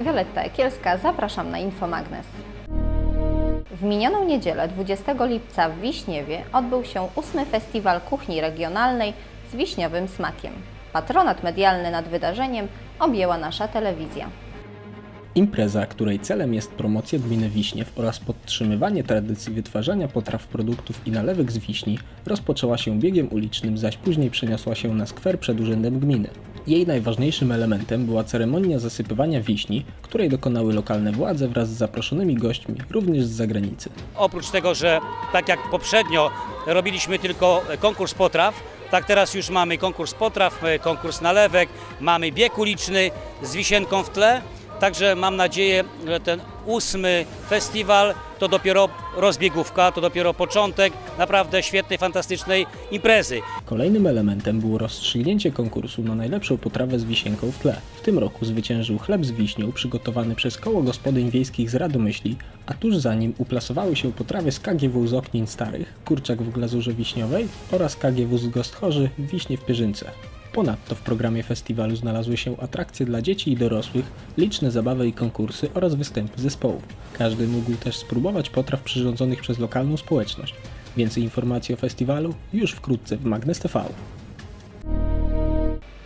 Wioletta Ekielska, zapraszam na Infomagnes. W minioną niedzielę 20 lipca w Wiśniewie odbył się ósmy Festiwal Kuchni Regionalnej z wiśniowym smakiem. Patronat medialny nad wydarzeniem objęła nasza telewizja. Impreza, której celem jest promocja gminy Wiśniew oraz podtrzymywanie tradycji wytwarzania potraw produktów i nalewek z wiśni, rozpoczęła się biegiem ulicznym, zaś później przeniosła się na skwer przed urzędem gminy. Jej najważniejszym elementem była ceremonia zasypywania wiśni, której dokonały lokalne władze wraz z zaproszonymi gośćmi, również z zagranicy. Oprócz tego, że tak jak poprzednio robiliśmy tylko konkurs potraw, tak teraz już mamy konkurs potraw, konkurs nalewek, mamy bieg uliczny z wisienką w tle. Także mam nadzieję, że ten ósmy festiwal to dopiero rozbiegówka, to dopiero początek naprawdę świetnej, fantastycznej imprezy. Kolejnym elementem było rozstrzygnięcie konkursu na najlepszą potrawę z wisienką w tle. W tym roku zwyciężył chleb z wiśnią przygotowany przez Koło Gospodyń Wiejskich z Radomyśli, a tuż za nim uplasowały się potrawy z KGW z Oknin Starych, kurczak w glazurze wiśniowej oraz KGW z Gostchorzy, wiśnie w pierzynce. Ponadto w programie festiwalu znalazły się atrakcje dla dzieci i dorosłych, liczne zabawy i konkursy oraz występy zespołów. Każdy mógł też spróbować potraw przyrządzonych przez lokalną społeczność. Więcej informacji o festiwalu już wkrótce w Magnes TV.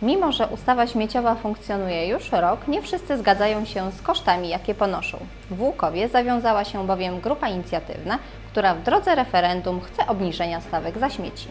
Mimo, że ustawa śmieciowa funkcjonuje już rok, nie wszyscy zgadzają się z kosztami, jakie ponoszą. W Łukowie zawiązała się bowiem grupa inicjatywna, która w drodze referendum chce obniżenia stawek za śmieci.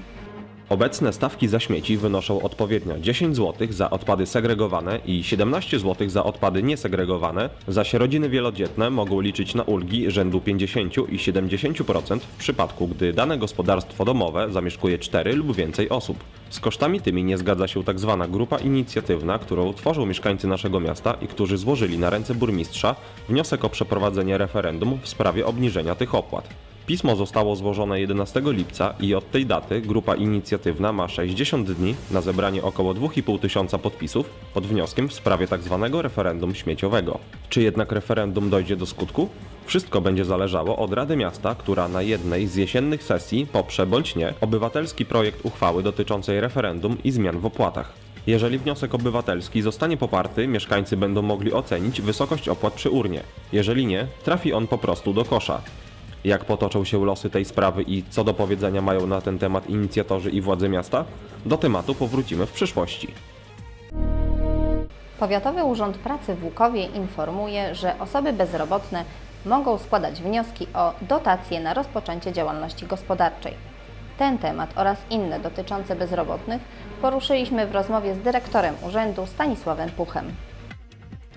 Obecne stawki za śmieci wynoszą odpowiednio 10 zł za odpady segregowane i 17 zł za odpady niesegregowane, zaś rodziny wielodzietne mogą liczyć na ulgi rzędu 50 i 70% w przypadku, gdy dane gospodarstwo domowe zamieszkuje 4 lub więcej osób. Z kosztami tymi nie zgadza się tak zwana grupa inicjatywna, którą tworzą mieszkańcy naszego miasta i którzy złożyli na ręce burmistrza wniosek o przeprowadzenie referendum w sprawie obniżenia tych opłat. Pismo zostało złożone 11 lipca i od tej daty grupa inicjatywna ma 60 dni na zebranie około 2,5 tysiąca podpisów pod wnioskiem w sprawie tzw. referendum śmieciowego. Czy jednak referendum dojdzie do skutku? Wszystko będzie zależało od Rady Miasta, która na jednej z jesiennych sesji poprze bądź nie obywatelski projekt uchwały dotyczącej referendum i zmian w opłatach. Jeżeli wniosek obywatelski zostanie poparty, mieszkańcy będą mogli ocenić wysokość opłat przy urnie. Jeżeli nie, trafi on po prostu do kosza. Jak potoczą się losy tej sprawy i co do powiedzenia mają na ten temat inicjatorzy i władze miasta? Do tematu powrócimy w przyszłości. Powiatowy Urząd Pracy w Łukowie informuje, że osoby bezrobotne mogą składać wnioski o dotacje na rozpoczęcie działalności gospodarczej. Ten temat oraz inne dotyczące bezrobotnych poruszyliśmy w rozmowie z dyrektorem urzędu Stanisławem Puchem.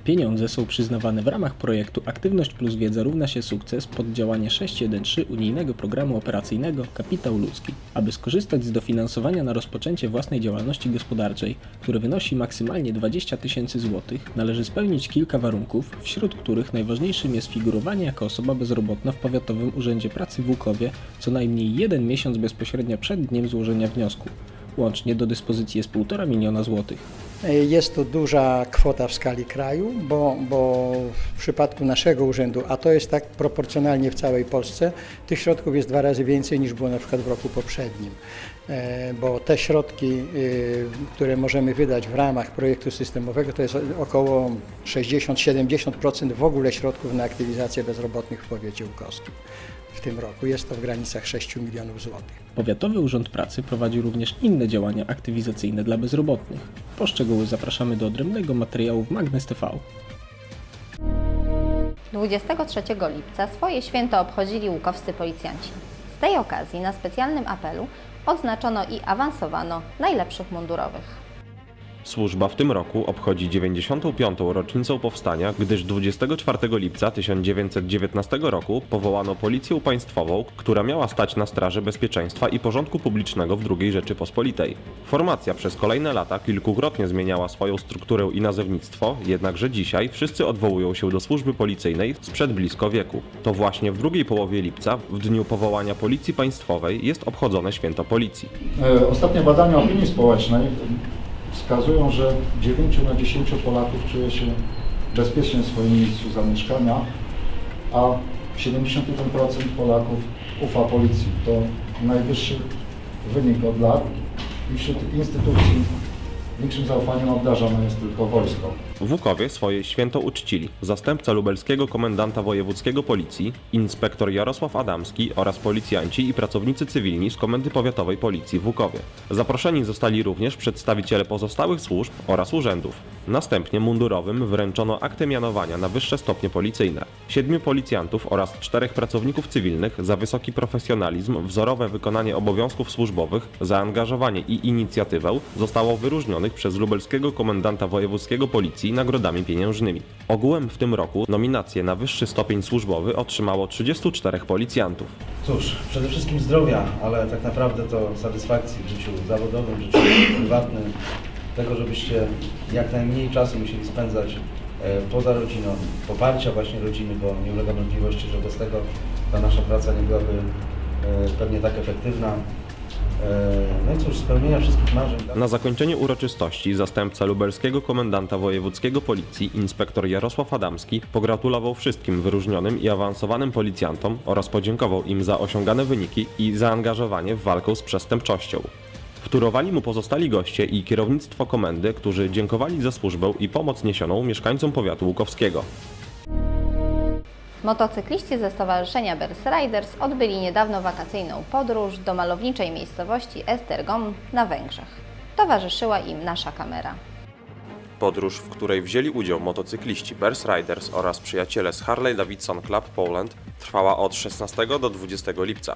Pieniądze są przyznawane w ramach projektu Aktywność plus Wiedza równa się sukces pod działanie 613 unijnego programu operacyjnego Kapitał Ludzki. Aby skorzystać z dofinansowania na rozpoczęcie własnej działalności gospodarczej, które wynosi maksymalnie 20 tysięcy złotych, należy spełnić kilka warunków, wśród których najważniejszym jest figurowanie jako osoba bezrobotna w Powiatowym Urzędzie Pracy w Łukowie co najmniej jeden miesiąc bezpośrednio przed dniem złożenia wniosku. Łącznie do dyspozycji jest 1,5 miliona złotych. Jest to duża kwota w skali kraju, bo, bo w przypadku naszego urzędu, a to jest tak proporcjonalnie w całej Polsce, tych środków jest dwa razy więcej niż było na przykład w roku poprzednim. E, Bo te środki, y, które możemy wydać w ramach projektu systemowego, to jest około 60-70% w ogóle środków na aktywizację bezrobotnych w powiecie łukowskim w tym roku. Jest to w granicach 6 milionów złotych. Powiatowy Urząd Pracy prowadzi również inne działania aktywizacyjne dla bezrobotnych. Po szczegóły zapraszamy do odrębnego materiału w Magnes TV. 23 lipca swoje święto obchodzili łukowscy policjanci. Z tej okazji na specjalnym apelu odznaczono i awansowano najlepszych mundurowych. Służba w tym roku obchodzi 95. rocznicę powstania, gdyż 24 lipca 1919 roku powołano Policję Państwową, która miała stać na straży bezpieczeństwa i porządku publicznego w II Rzeczypospolitej. Formacja przez kolejne lata kilkukrotnie zmieniała swoją strukturę i nazewnictwo, jednakże dzisiaj wszyscy odwołują się do służby policyjnej sprzed blisko wieku. To właśnie w drugiej połowie lipca, w dniu powołania Policji Państwowej, jest obchodzone święto Policji. E, Ostatnie badania opinii społecznej wskazują, że 9 na 10 Polaków czuje się bezpiecznie w swoim miejscu zamieszkania, a 71% Polaków ufa policji. To najwyższy wynik od lat i wśród instytucji Większym zaufaniem obdarzone jest tylko wojsko. W Łukowie swoje święto uczcili zastępca lubelskiego komendanta wojewódzkiego policji, inspektor Jarosław Adamski oraz policjanci i pracownicy cywilni z Komendy Powiatowej Policji w Łukowie. Zaproszeni zostali również przedstawiciele pozostałych służb oraz urzędów. Następnie mundurowym wręczono akty mianowania na wyższe stopnie policyjne. Siedmiu policjantów oraz czterech pracowników cywilnych za wysoki profesjonalizm, wzorowe wykonanie obowiązków służbowych, zaangażowanie i inicjatywę zostało wyróżnionych przez lubelskiego komendanta wojewódzkiego policji nagrodami pieniężnymi. Ogółem w tym roku nominacje na wyższy stopień służbowy otrzymało 34 policjantów. Cóż, przede wszystkim zdrowia, ale tak naprawdę to satysfakcji w życiu zawodowym, w życiu prywatnym, tego, żebyście jak najmniej czasu musieli spędzać e, poza rodziną, poparcia właśnie rodziny, bo nie ulega wątpliwości, że bez tego ta nasza praca nie byłaby e, pewnie tak efektywna. E, No i cóż, spełnienia wszystkich marzeń. Na zakończenie uroczystości zastępca lubelskiego komendanta wojewódzkiego policji inspektor Jarosław Adamski pogratulował wszystkim wyróżnionym i awansowanym policjantom oraz podziękował im za osiągane wyniki i zaangażowanie w walkę z przestępczością. Wtórowali mu pozostali goście i kierownictwo komendy, którzy dziękowali za służbę i pomoc niesioną mieszkańcom powiatu łukowskiego. Motocykliści ze Stowarzyszenia Bears Riders odbyli niedawno wakacyjną podróż do malowniczej miejscowości Esztergom na Węgrzech. Towarzyszyła im nasza kamera. Podróż, w której wzięli udział motocykliści Bears Riders oraz przyjaciele z Harley Davidson Club Poland, trwała od 16 do 20 lipca.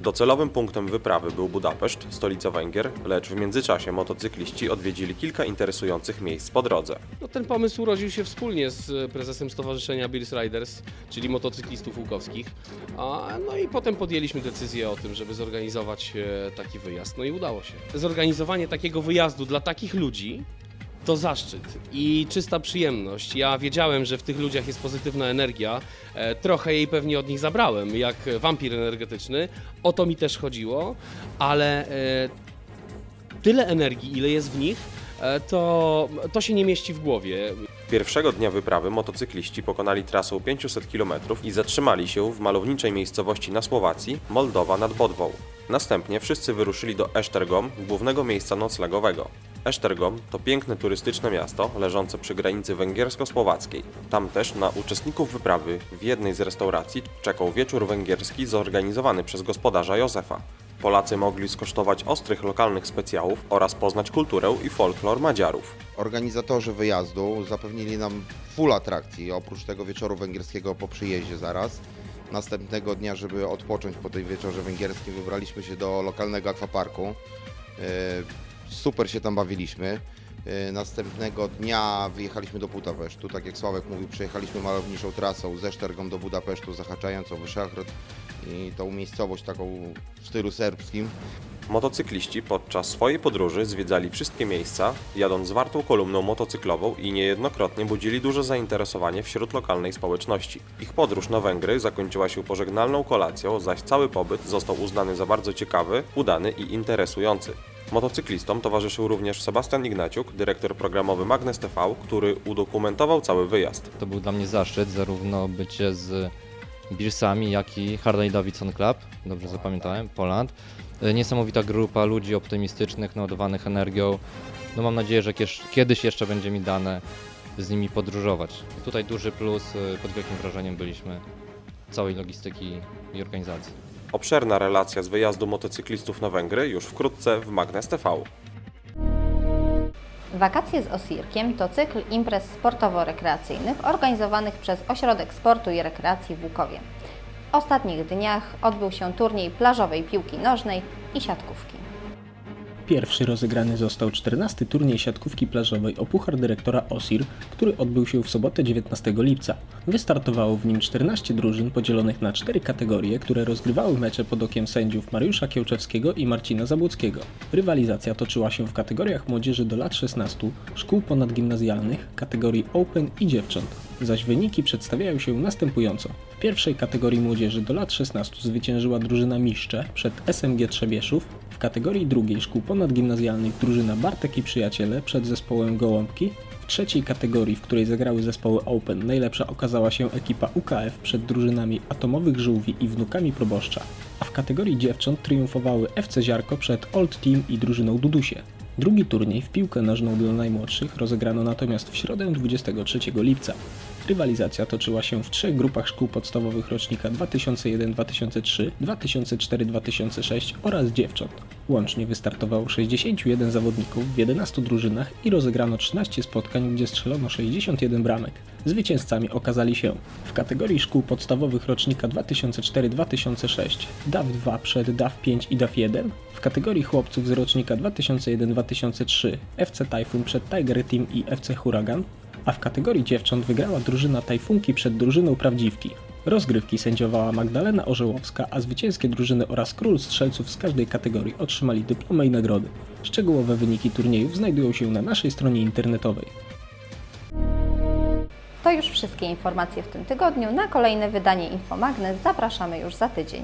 Docelowym punktem wyprawy był Budapeszt, stolica Węgier, lecz w międzyczasie motocykliści odwiedzili kilka interesujących miejsc po drodze. No, ten pomysł urodził się wspólnie z e, prezesem Stowarzyszenia Bills Riders, czyli motocyklistów łukowskich. A, no i potem podjęliśmy decyzję o tym, żeby zorganizować e, taki wyjazd. No i udało się. Zorganizowanie takiego wyjazdu dla takich ludzi to zaszczyt i czysta przyjemność. Ja wiedziałem, że w tych ludziach jest pozytywna energia. E, trochę jej pewnie od nich zabrałem, jak wampir energetyczny. O to mi też chodziło, ale e, tyle energii, ile jest w nich, e, to, to się nie mieści w głowie. Pierwszego dnia wyprawy motocykliści pokonali trasę 500 km i zatrzymali się w malowniczej miejscowości na Słowacji, Moldowa nad Bodwą. Następnie wszyscy wyruszyli do Esztergom, głównego miejsca noclegowego. Esztergom to piękne turystyczne miasto leżące przy granicy węgiersko-słowackiej. Tam też na uczestników wyprawy w jednej z restauracji czekał wieczór węgierski zorganizowany przez gospodarza Józefa. Polacy mogli skosztować ostrych lokalnych specjałów oraz poznać kulturę i folklor Madziarów. Organizatorzy wyjazdu zapewnili nam full atrakcji, oprócz tego wieczoru węgierskiego po przyjeździe zaraz. Następnego dnia, żeby odpocząć po tej wieczorze węgierskim, wybraliśmy się do lokalnego akwaparku. Super się tam bawiliśmy. E, Następnego dnia wyjechaliśmy do Budapesztu. Tak jak Sławek mówił, przejechaliśmy malowniczą trasą ze Sztergą do Budapesztu, zahaczając o Wyszachrod i tą miejscowość taką w stylu serbskim. Motocykliści podczas swojej podróży zwiedzali wszystkie miejsca, jadąc zwartą kolumną motocyklową i niejednokrotnie budzili duże zainteresowanie wśród lokalnej społeczności. Ich podróż na Węgry zakończyła się pożegnalną kolacją, zaś cały pobyt został uznany za bardzo ciekawy, udany i interesujący. Motocyklistom towarzyszył również Sebastian Ignaciuk, dyrektor programowy Magnes TV, który udokumentował cały wyjazd. To był dla mnie zaszczyt, zarówno bycie z Beersami, jak i Harley Davidson Club, dobrze zapamiętałem, Poland. E, Niesamowita grupa ludzi optymistycznych, naładowanych energią. No mam nadzieję, że kiedyś jeszcze będzie mi dane z nimi podróżować. Tutaj duży plus, e, pod wielkim wrażeniem byliśmy całej logistyki i organizacji. Obszerna relacja z wyjazdu motocyklistów na Węgry już wkrótce w Magnes TV. Wakacje z Osirkiem to cykl imprez sportowo-rekreacyjnych organizowanych przez Ośrodek Sportu i Rekreacji w Łukowie. W ostatnich dniach odbył się turniej plażowej piłki nożnej i siatkówki. Pierwszy rozegrany został 14 turniej siatkówki plażowej o Puchar Dyrektora OSIR, który odbył się w sobotę 19 lipca. Wystartowało w nim 14 drużyn podzielonych na 4 kategorie, które rozgrywały mecze pod okiem sędziów Mariusza Kiełczewskiego i Marcina Zabłockiego. Rywalizacja toczyła się w kategoriach młodzieży do lat 16, szkół ponadgimnazjalnych, kategorii Open i dziewcząt, zaś wyniki przedstawiają się następująco. W pierwszej kategorii młodzieży do lat 16 zwyciężyła drużyna Miszcze przed SMG Trzebieszów, w kategorii drugiej szkół ponadgimnazjalnych drużyna Bartek i Przyjaciele przed zespołem Gołąbki. W trzeciej kategorii, w której zagrały zespoły Open, najlepsza okazała się ekipa UKF przed drużynami Atomowych Żółwi i Wnukami Proboszcza. A w kategorii dziewcząt triumfowały FC Ziarko przed Old Team i drużyną Dudusie. Drugi turniej w piłkę nożną dla najmłodszych rozegrano natomiast w środę 23 lipca. Rywalizacja toczyła się w trzech grupach szkół podstawowych rocznika 2001-2003, 2004-2006 oraz dziewcząt. Łącznie wystartowało 61 zawodników w 11 drużynach i rozegrano 13 spotkań, gdzie strzelono 61 bramek. Zwycięzcami okazali się w kategorii szkół podstawowych rocznika 2004-2006 DAF 2 przed DAF 5 i DAF 1, w kategorii chłopców z rocznika 2001-2003 FC Typhoon przed Tiger Team i FC Huragan, a w kategorii dziewcząt wygrała drużyna Tajfunki przed drużyną Prawdziwki. Rozgrywki sędziowała Magdalena Orzełowska, a zwycięskie drużyny oraz król strzelców z każdej kategorii otrzymali dyplomy i nagrody. Szczegółowe wyniki turniejów znajdują się na naszej stronie internetowej. To już wszystkie informacje w tym tygodniu. Na kolejne wydanie Infomagnes zapraszamy już za tydzień.